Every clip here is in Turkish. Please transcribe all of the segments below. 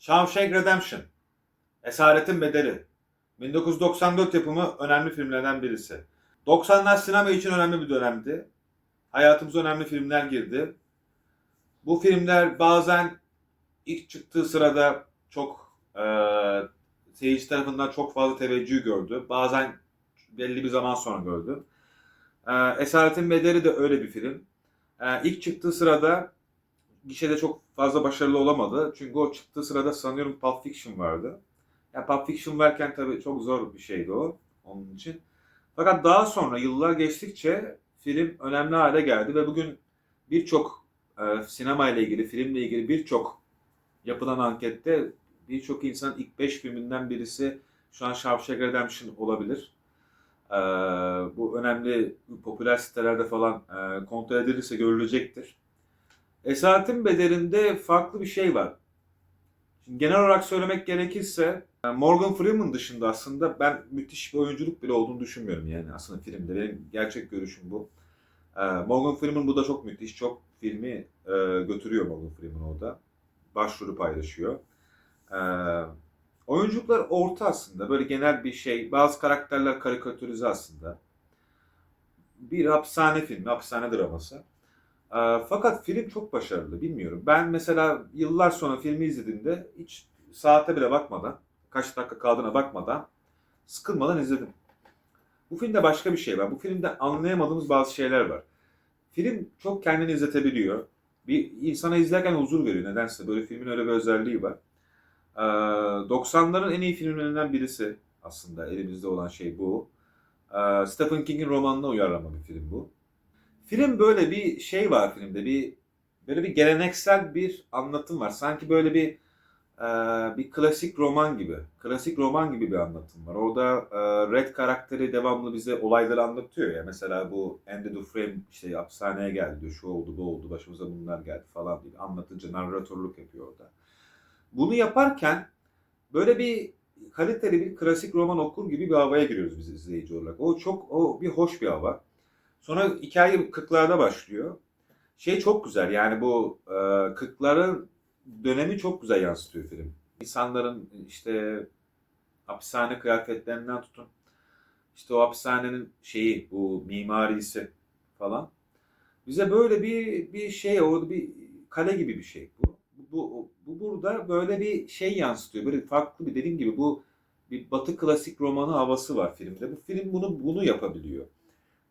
Shawshank Redemption. Esaretin Bedeli. 1994 yapımı önemli filmlerden birisi. 90'lar sinema için önemli bir dönemdi. Hayatımıza önemli filmler girdi. Bu filmler bazen ilk çıktığı sırada çok e, seyirci tarafından çok fazla teveccüh gördü. Bazen belli bir zaman sonra gördü. E, Esaretin Bedeli de öyle bir film. E, ilk çıktığı sırada gişede çok fazla başarılı olamadı. Çünkü o çıktığı sırada sanıyorum Pulp Fiction vardı. Ya Pulp Fiction varken tabii çok zor bir şeydi o onun için. Fakat daha sonra yıllar geçtikçe film önemli hale geldi ve bugün birçok e, sinema ile ilgili, filmle ilgili birçok yapılan ankette birçok insan ilk 5 filminden birisi şu an Shawshank Redemption olabilir. E, bu önemli popüler sitelerde falan e, kontrol edilirse görülecektir. Esaretin Bedeli'nde farklı bir şey var. Şimdi genel olarak söylemek gerekirse Morgan Freeman dışında aslında ben müthiş bir oyunculuk bile olduğunu düşünmüyorum yani aslında filmde. Benim gerçek görüşüm bu. E, Morgan Freeman bu da çok müthiş. Çok filmi e, götürüyor Morgan Freeman orada. Başrolü paylaşıyor. E, oyunculuklar orta aslında. Böyle genel bir şey. Bazı karakterler karikatürize aslında. Bir hapishane filmi, hapishane draması. E, fakat film çok başarılı. Bilmiyorum. Ben mesela yıllar sonra filmi izlediğimde hiç saate bile bakmadan, kaç dakika kaldığına bakmadan sıkılmadan izledim. Bu filmde başka bir şey var. Bu filmde anlayamadığımız bazı şeyler var. Film çok kendini izletebiliyor. Bir insana izlerken huzur veriyor nedense. Böyle filmin öyle bir özelliği var. Ee, 90'ların en iyi filmlerinden birisi aslında elimizde olan şey bu. Ee, Stephen King'in romanına uyarlama bir film bu. Film böyle bir şey var filmde. Bir böyle bir geleneksel bir anlatım var. Sanki böyle bir e, bir klasik roman gibi. Klasik roman gibi bir anlatım var. Orada e, Red karakteri devamlı bize olayları anlatıyor ya. Mesela bu Andy Dufresne işte hapishaneye geldi diyor. Şu oldu bu oldu başımıza bunlar geldi falan diye anlatıcı narratörlük yapıyor orada. Bunu yaparken böyle bir kaliteli bir klasik roman okur gibi bir havaya giriyoruz biz izleyici olarak. O çok o bir hoş bir hava. Sonra hikaye 40'larda başlıyor. Şey çok güzel yani bu e, 40'ların dönemi çok güzel yansıtıyor film. İnsanların işte hapishane kıyafetlerinden tutun. İşte o hapishanenin şeyi, bu mimarisi falan. Bize böyle bir bir şey, orada bir kale gibi bir şey bu. Bu, bu burada böyle bir şey yansıtıyor. Böyle farklı bir dediğim gibi bu bir batı klasik romanı havası var filmde. Bu film bunu bunu yapabiliyor.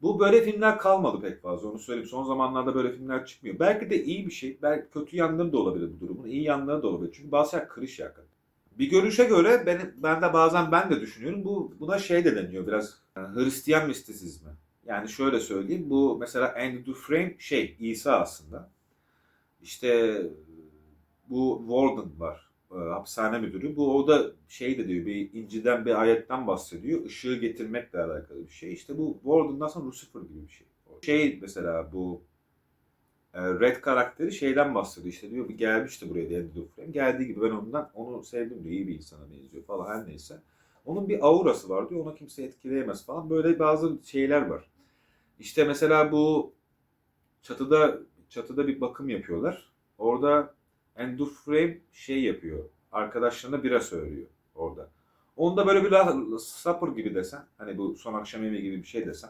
Bu böyle filmler kalmadı pek fazla onu söyleyeyim. Son zamanlarda böyle filmler çıkmıyor. Belki de iyi bir şey. Belki kötü yanları da olabilir bu durumun. iyi yanları da olabilir. Çünkü bazı şeyler kırış yakın. Bir görüşe göre benim, ben de bazen ben de düşünüyorum. Bu buna şey de deniyor biraz yani Hristiyan mistisizmi. Yani şöyle söyleyeyim. Bu mesela Andy Dufresne şey İsa aslında. İşte bu Warden var. E, hapishane müdürü. Bu o da şey de diyor bir inciden bir ayetten bahsediyor. Işığı getirmekle alakalı bir şey. İşte bu Warden'dan sonra Lucifer gibi bir şey. Şey mesela bu e, Red karakteri şeyden bahsediyor. İşte diyor bir gelmişti buraya diye Dufresne. Geldiği gibi ben ondan onu sevdim diyor. İyi bir insana benziyor falan her neyse. Onun bir aurası var diyor. Ona kimse etkileyemez falan. Böyle bazı şeyler var. İşte mesela bu çatıda çatıda bir bakım yapıyorlar. Orada Andy Dufresne şey yapıyor. Arkadaşlarına bira söylüyor orada. Onda böyle bir supper gibi desen. Hani bu son akşam yemeği gibi bir şey desen.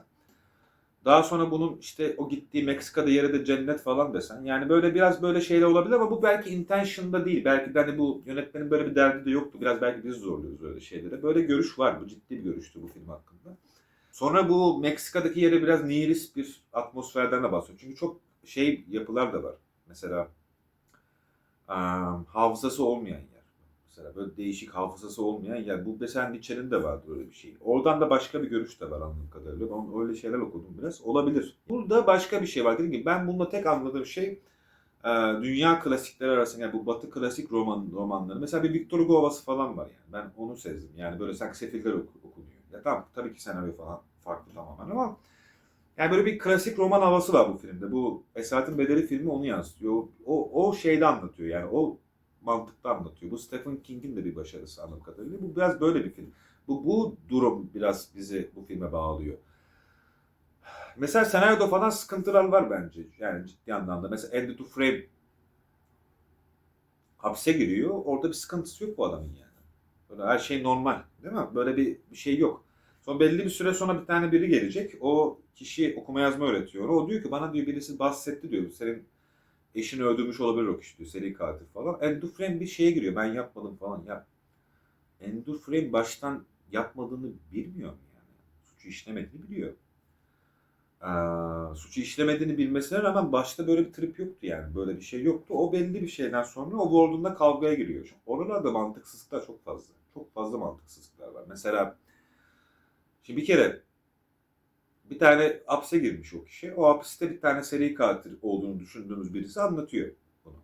Daha sonra bunun işte o gittiği Meksika'da yere de cennet falan desen. Yani böyle biraz böyle şeyler olabilir ama bu belki intention'da değil. Belki de hani bu yönetmenin böyle bir derdi de yoktu. Biraz belki biz zorluyoruz öyle şeylere. Böyle görüş var. Bu ciddi bir görüştü bu film hakkında. Sonra bu Meksika'daki yere biraz nihilist bir atmosferden de bahsediyor. Çünkü çok şey yapılar da var. Mesela hafızası olmayan yer. Mesela böyle değişik hafızası olmayan yer. Bu mesela Nietzsche'nin de vardı öyle bir şey. Oradan da başka bir görüş de var anladığım kadarıyla. Ben öyle şeyler okudum biraz. Olabilir. Burada başka bir şey var. Dediğim gibi ben bunda tek anladığım şey dünya klasikleri arasında yani bu batı klasik roman romanları. Mesela bir Victor Hugo havası falan var yani. Ben onu sezdim. Yani böyle sanki sefiller oku- okunuyor. Ya tamam tabii ki senaryo falan farklı tamamen ama yani böyle bir klasik roman havası var bu filmde. Bu Esaretin Bedeli filmi onu yansıtıyor. O, o, şeyde anlatıyor yani o mantıkta anlatıyor. Bu Stephen King'in de bir başarısı anladığım kadarıyla. Bu biraz böyle bir film. Bu, bu durum biraz bizi bu filme bağlıyor. Mesela senaryoda falan sıkıntılar var bence. Yani ciddi anlamda. Mesela Andy Dufresne hapse giriyor. Orada bir sıkıntısı yok bu adamın yani. Böyle her şey normal değil mi? Böyle bir, bir şey yok. Sonra belli bir süre sonra bir tane biri gelecek. O kişi okuma yazma öğretiyor. O diyor ki bana diyor birisi bahsetti diyor. Senin eşini öldürmüş olabilir o kişi diyor. Seri katil falan. Andrew Frame bir şeye giriyor. Ben yapmadım falan. Ya Andrew Frame baştan yapmadığını bilmiyor mu yani? Suçu işlemediğini biliyor. Ee, suçu işlemediğini bilmesine rağmen başta böyle bir trip yoktu yani. Böyle bir şey yoktu. O belli bir şeyden sonra o Warden'da kavgaya giriyor. Oralarda mantıksızlıklar çok fazla. Çok fazla mantıksızlıklar var. Mesela şimdi bir kere bir tane hapse girmiş o kişi. O hapiste bir tane seri katil olduğunu düşündüğümüz birisi anlatıyor bunu.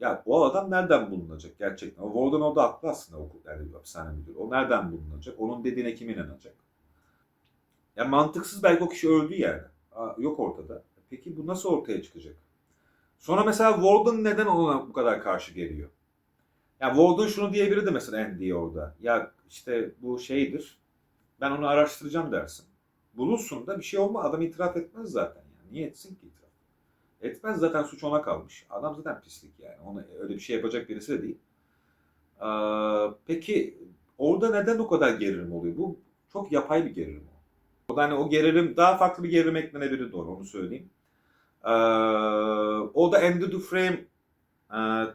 Ya o adam nereden bulunacak gerçekten? O Warden orada haklı aslında o yani hapishane müdürü. O nereden bulunacak? Onun dediğine kim inanacak? Ya mantıksız belki o kişi öldü yani. Aa, yok ortada. Peki bu nasıl ortaya çıkacak? Sonra mesela Warden neden ona bu kadar karşı geliyor? Ya Warden şunu diyebilirdi mesela Andy'ye orada. Ya işte bu şeydir. Ben onu araştıracağım dersin. Bulursun da bir şey olma. Adam itiraf etmez zaten. Yani. Niye etsin ki itiraf? Etmez zaten suç ona kalmış. Adam zaten pislik yani. Ona öyle bir şey yapacak birisi de değil. Aa, peki orada neden o kadar gerilim oluyor? Bu çok yapay bir gerilim. O da hani o gerilim daha farklı bir gerilim eklenebilir doğru onu söyleyeyim. Ee, o da Andy Dufresne e,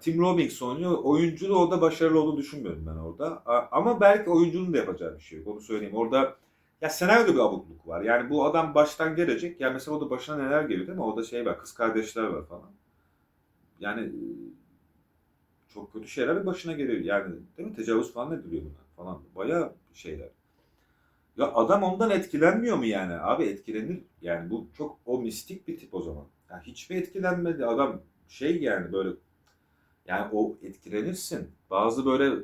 Tim Robbins oynuyor. Oyunculuğu orada başarılı olduğunu düşünmüyorum ben orada. Ama belki oyuncunun da yapacağı bir şey yok. Onu söyleyeyim. Orada ya senaryoda bir abukluk var. Yani bu adam baştan gelecek. Ya mesela orada başına neler geliyor değil mi? Orada şey var. Kız kardeşler var falan. Yani e, çok kötü şeyler başına geliyor. Yani değil mi? Tecavüz falan ediliyor buna falan. Bayağı şeyler. Ya adam ondan etkilenmiyor mu yani? Abi etkilenir. Yani bu çok o mistik bir tip o zaman. Yani hiç mi etkilenmedi adam şey yani böyle yani o etkilenirsin. Bazı böyle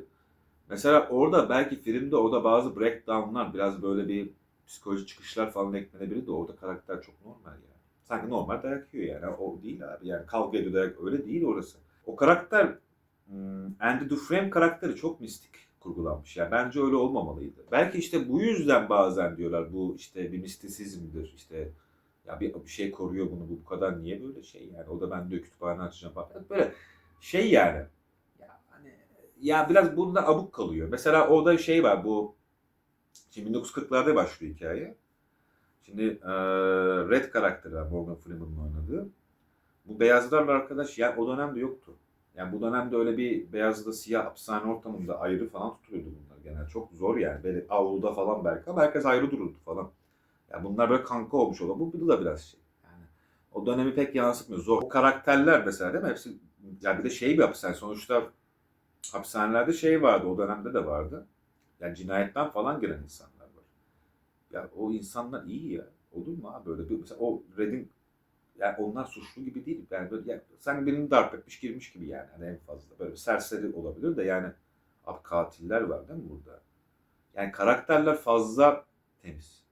mesela orada belki filmde orada bazı breakdownlar biraz böyle bir psikoloji çıkışlar falan eklenebilir de orada karakter çok normal yani. Sanki normal dayak yiyor yani. O değil abi. Yani kavga ediyor dayak öyle değil orası. O karakter hmm, Andy Dufresne karakteri çok mistik kurgulanmış. Yani bence öyle olmamalıydı. Belki işte bu yüzden bazen diyorlar bu işte bir mistisizmdir. İşte ya bir, bir şey koruyor bunu bu bu kadar niye böyle şey yani o da ben diyor kütüphane açacağım falan. Böyle şey yani. Ya hani ya biraz bundan abuk kalıyor. Mesela orada şey var bu şimdi 1940'larda başlıyor hikaye. Şimdi e, Red karakteri var Morgan Freeman'ın oynadığı. Bu beyazlarla arkadaş yani o dönemde yoktu. Yani bu dönemde öyle bir beyazda siyah hapishane ortamında ayrı falan tutuluyordu bunlar genel. Çok zor yani. Böyle avluda falan belki ama herkes ayrı dururdu falan. Yani bunlar böyle kanka olmuş olan. Bu, bu da biraz şey. Yani o dönemi pek yansıtmıyor. Zor. O karakterler mesela değil mi? Hepsi yani bir de şey bir hapishane. Sonuçta hapishanelerde şey vardı. O dönemde de vardı. Yani cinayetten falan giren insanlar var. Ya o insanlar iyi ya. Olur mu abi böyle bir mesela o Red'in yani onlar suçlu gibi değil. Yani böyle yani sanki birini darp etmiş girmiş gibi yani hani en fazla. Böyle serseri olabilir de yani abi katiller var değil mi burada? Yani karakterler fazla temiz.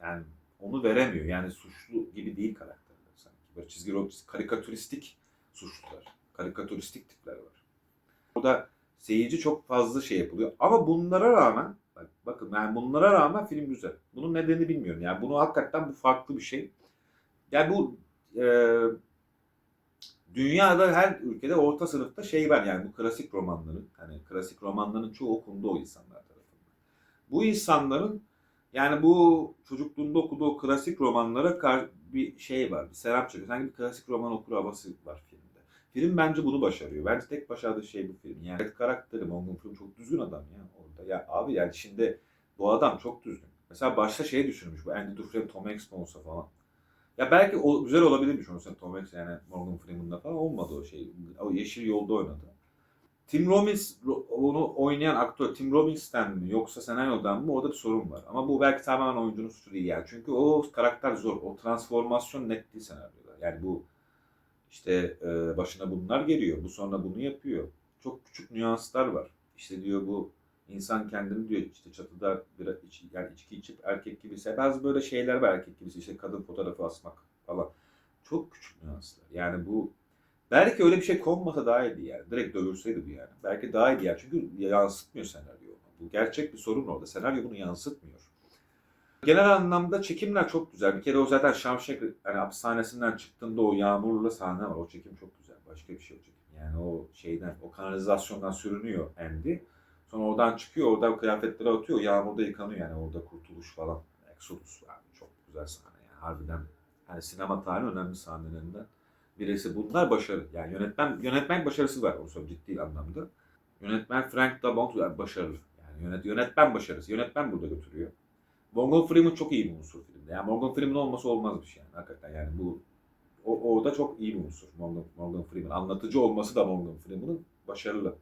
Yani onu veremiyor. Yani suçlu gibi değil karakterler sanki. Böyle çizgi roman, karikatüristik suçlular. Karikatüristik tipler var. Burada seyirci çok fazla şey yapılıyor. Ama bunlara rağmen bak, bakın yani bunlara rağmen film güzel. Bunun nedenini bilmiyorum. Yani bunu hakikaten bu farklı bir şey. Yani bu e, dünyada her ülkede orta sınıfta şey var yani bu klasik romanların hani klasik romanların çoğu okundu o insanlar tarafından. Bu insanların yani bu çocukluğunda okuduğu klasik romanlara kar bir şey var. Bir serap çekiyor. Sanki bir klasik roman okur havası var. Film bence bunu başarıyor. Bence tek başardığı şey bu film. Yani karakteri Morgan Freeman çok düzgün adam ya orada. Ya abi yani şimdi bu adam çok düzgün. Mesela başta şey düşünmüş bu Andy Dufresne, Tom Hanks mi olsa falan. Ya belki o güzel olabilirmiş onun sen Tom Hanks yani Morgan Freeman'da falan olmadı o şey. O Yeşil Yolda oynadı. Tim Robbins onu oynayan aktör Tim Robbins'ten mi yoksa senaryodan mı orada bir sorun var. Ama bu belki tamamen oyuncunun suçu değil yani. Çünkü o karakter zor. O transformasyon net değil senaryoda. Yani bu işte e, başına bunlar geliyor. Bu sonra bunu yapıyor. Çok küçük nüanslar var. İşte diyor bu insan kendini diyor işte çatıda bir iç, yani içki içip erkek gibi bazı böyle şeyler var erkek gibisi işte kadın fotoğrafı asmak falan. Çok küçük nüanslar. Yani bu belki öyle bir şey konmasa daha iyiydi yani. Direkt dövülseydi bu yani. Belki daha iyiydi yani. Çünkü yansıtmıyor senaryo. Bu gerçek bir sorun orada. Senaryo bunu yansıtmıyor. Genel anlamda çekimler çok güzel. Bir kere o zaten Şamşek yani hapishanesinden çıktığında o yağmurlu sahne var. O çekim çok güzel. Başka bir şey çekim. Yani o şeyden, o kanalizasyondan sürünüyor Andy. Sonra oradan çıkıyor, orada kıyafetleri atıyor. Yağmurda yıkanıyor yani orada kurtuluş falan. Exodus yani çok güzel sahne yani. Harbiden yani sinema tarihinin önemli sahnelerinden birisi. Bunlar başarı. Yani yönetmen yönetmen başarısı var. O söyleyeyim ciddi anlamda. Yönetmen Frank Darabont yani başarılı. Yani yönet, yönetmen başarısı. Yönetmen burada götürüyor. Morgan Freeman çok iyi bir unsur filmde. Yani Morgan Freeman olması olmaz bir şey yani. Hakikaten yani bu o, orada çok iyi bir unsur Morgan, Morgan Freeman. Anlatıcı olması da Morgan Freeman'ın başarılı.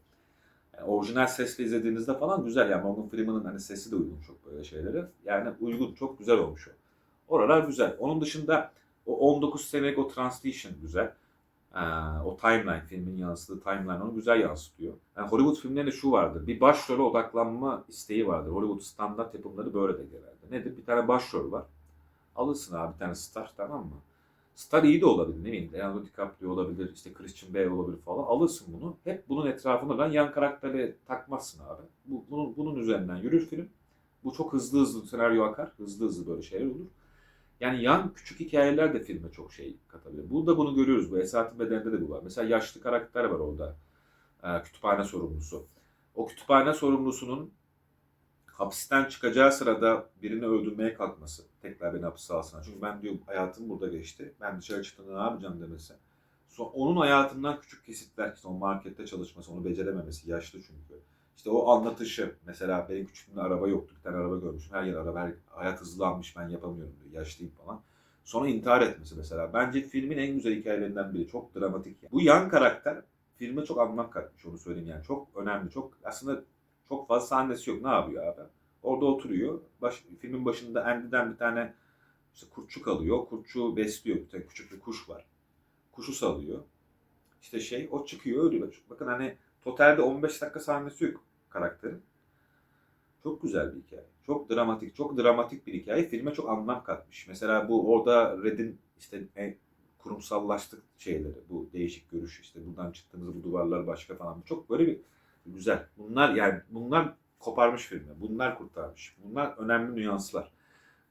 Yani orijinal sesle izlediğinizde falan güzel. Yani Morgan Freeman'ın hani sesi de uygun çok böyle şeylere. Yani uygun, çok güzel olmuş o. Oralar güzel. Onun dışında o 19 senelik o translation güzel. Ee, o timeline, filmin yansıdığı timeline onu güzel yansıtıyor. Yani Hollywood filmlerinde şu vardır. Bir başrole odaklanma isteği vardır. Hollywood standart yapımları böyle de genelde. Nedir? Bir tane başrol var. Alırsın abi bir tane star tamam mı? Star iyi de olabilir ne bileyim. Leonardo DiCaprio olabilir, işte Christian Bale olabilir falan. Alırsın bunu. Hep bunun etrafında ben yan karakteri takmazsın abi. Bu, bunun, bunun üzerinden yürür film. Bu çok hızlı hızlı senaryo akar. Hızlı hızlı böyle şeyler olur. Yani yan küçük hikayeler de filme çok şey katabilir. Burada bunu görüyoruz. Bu Esaretin Bedeni'nde de bu var. Mesela yaşlı karakter var orada. Ee, kütüphane sorumlusu. O kütüphane sorumlusunun hapisten çıkacağı sırada birini öldürmeye kalkması. Tekrar beni hapise alsın. Çünkü ben diyor hayatım burada geçti. Ben dışarı çıktığımda ne yapacağım demesi. Sonra onun hayatından küçük kesitler, işte o markette çalışması, onu becerememesi, yaşlı çünkü. İşte o anlatışı, mesela benim küçüklüğümde araba yoktu, bir tane araba görmüşüm, her yer araba, her, hayat hızlanmış, ben yapamıyorum diyor, yaşlıyım falan. Sonra intihar etmesi mesela. Bence filmin en güzel hikayelerinden biri, çok dramatik. Yani. Bu yan karakter filme çok anlam katmış, onu söyleyeyim yani. Çok önemli, çok aslında çok fazla sahnesi yok. Ne yapıyor abi? Orada oturuyor. Baş, filmin başında Andy'den bir tane işte kurtçuk alıyor. Kurtçuğu besliyor. Bir tane küçük bir kuş var. Kuşu salıyor. İşte şey o çıkıyor ölüyor. Bakın hani totalde 15 dakika sahnesi yok karakterin. Çok güzel bir hikaye. Çok dramatik, çok dramatik bir hikaye. Filme çok anlam katmış. Mesela bu orada Red'in işte en kurumsallaştık şeyleri, bu değişik görüş işte buradan çıktığımızda bu duvarlar başka falan. Çok böyle bir güzel. Bunlar yani bunlar koparmış filmi. Bunlar kurtarmış. Bunlar önemli nüanslar.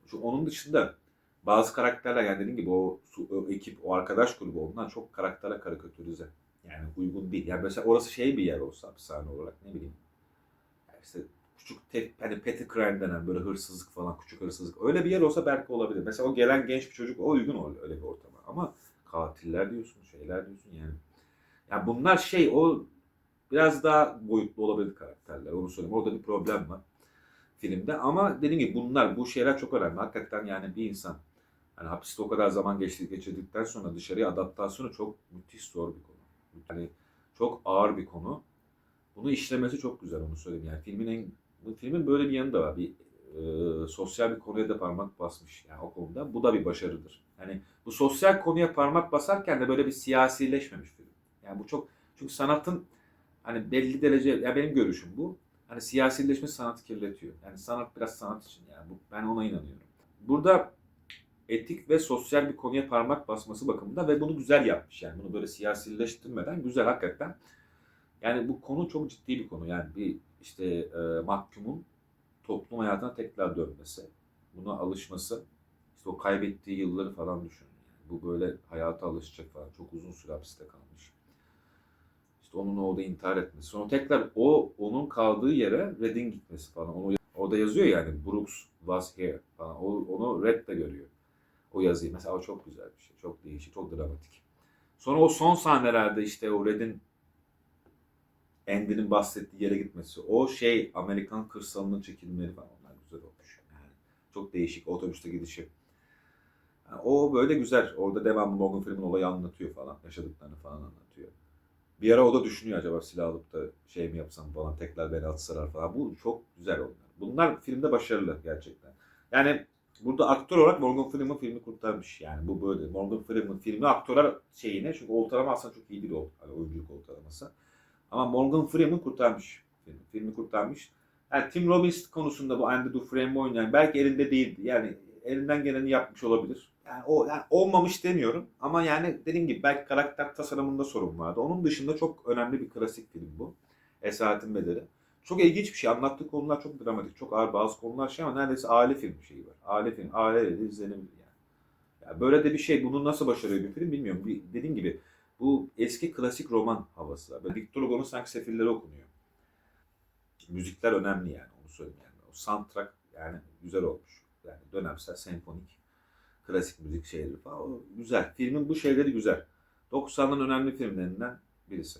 Şu onun dışında bazı karakterler yani dediğim gibi o, o ekip, o arkadaş grubu onlar çok karaktere karikatürize. Yani uygun değil. Yani mesela orası şey bir yer olsa hapishane olarak ne bileyim. İşte küçük tek hani petty crime denen böyle hırsızlık falan küçük hırsızlık. Öyle bir yer olsa belki olabilir. Mesela o gelen genç bir çocuk o uygun oluyor öyle bir ortama. Ama katiller diyorsun, şeyler diyorsun yani. Yani bunlar şey o biraz daha boyutlu olabilir karakterler. Onu söyleyeyim. Orada bir problem var filmde. Ama dediğim gibi bunlar, bu şeyler çok önemli. Hakikaten yani bir insan hani hapiste o kadar zaman geçti, geçirdikten sonra dışarıya adaptasyonu çok müthiş zor bir konu. Yani çok ağır bir konu. Bunu işlemesi çok güzel onu söyleyeyim. Yani filmin en, bu filmin böyle bir yanı da var. Bir e, sosyal bir konuya da parmak basmış yani o konuda. Bu da bir başarıdır. Yani bu sosyal konuya parmak basarken de böyle bir siyasileşmemiş film. Yani bu çok çünkü sanatın hani belli derece ya benim görüşüm bu. Hani siyasileşme sanatı kirletiyor. Yani sanat biraz sanat için yani bu, ben ona inanıyorum. Burada etik ve sosyal bir konuya parmak basması bakımında ve bunu güzel yapmış. Yani bunu böyle siyasileştirmeden güzel hakikaten. Yani bu konu çok ciddi bir konu. Yani bir işte e, mahkumun toplum hayatına tekrar dönmesi, buna alışması, işte o kaybettiği yılları falan düşünün. Yani bu böyle hayata alışacak falan. Çok uzun süre hapiste kalmış. İşte onun orada intihar etmesi. Sonra tekrar o onun kaldığı yere Red'in gitmesi falan. Onu, orada yazıyor yani Brooks was here falan. O, onu Red de görüyor. O yazıyı. Mesela o çok güzel bir şey. Çok değişik, çok dramatik. Sonra o son sahnelerde işte o Red'in Andy'nin bahsettiği yere gitmesi. O şey Amerikan kırsalının çekilmeleri falan. Onlar güzel olmuş. Yani çok değişik. Otobüste gidişi. Yani o böyle güzel. Orada devamlı Morgan Freeman olayı anlatıyor falan. Yaşadıklarını falan anlatıyor. Bir ara o da düşünüyor acaba silah alıp da şey mi yapsam falan tekrar beni atsalar falan. Bu çok güzel onlar. Bunlar filmde başarılı gerçekten. Yani burada aktör olarak Morgan Freeman filmi kurtarmış. Yani bu böyle. Morgan Freeman filmi aktörler şeyine çünkü ortalama aslında çok iyi o hani oyunculuk ortalaması. Ama Morgan Freeman kurtarmış filmi. Filmi kurtarmış. Yani Tim Robbins konusunda bu Andy Dufresne oynayan belki elinde değildi. Yani elinden geleni yapmış olabilir. Yani o yani olmamış demiyorum ama yani dediğim gibi belki karakter tasarımında sorun vardı. Onun dışında çok önemli bir klasik film bu. Esaretin Bedeli. Çok ilginç bir şey. Anlattığı konular çok dramatik, çok ağır bazı konular şey ama neredeyse aile film şeyi var. Aile film, aileyle izlenebilir yani. yani. Böyle de bir şey. Bunu nasıl başarıyor bir film bilmiyorum. Bir, dediğim gibi Bu eski klasik roman havası. Böyle Victor Hugo'nun sanki sefilleri okunuyor. Müzikler önemli yani onu söyleyeyim yani. O soundtrack yani güzel olmuş. Yani dönemsel senfonik klasik müzik şeyleri falan o güzel. Filmin bu şeyleri güzel. 90'ların önemli filmlerinden birisi.